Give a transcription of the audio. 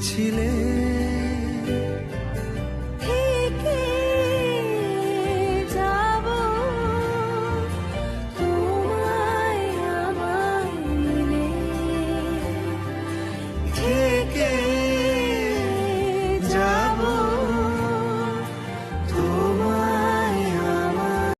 起来。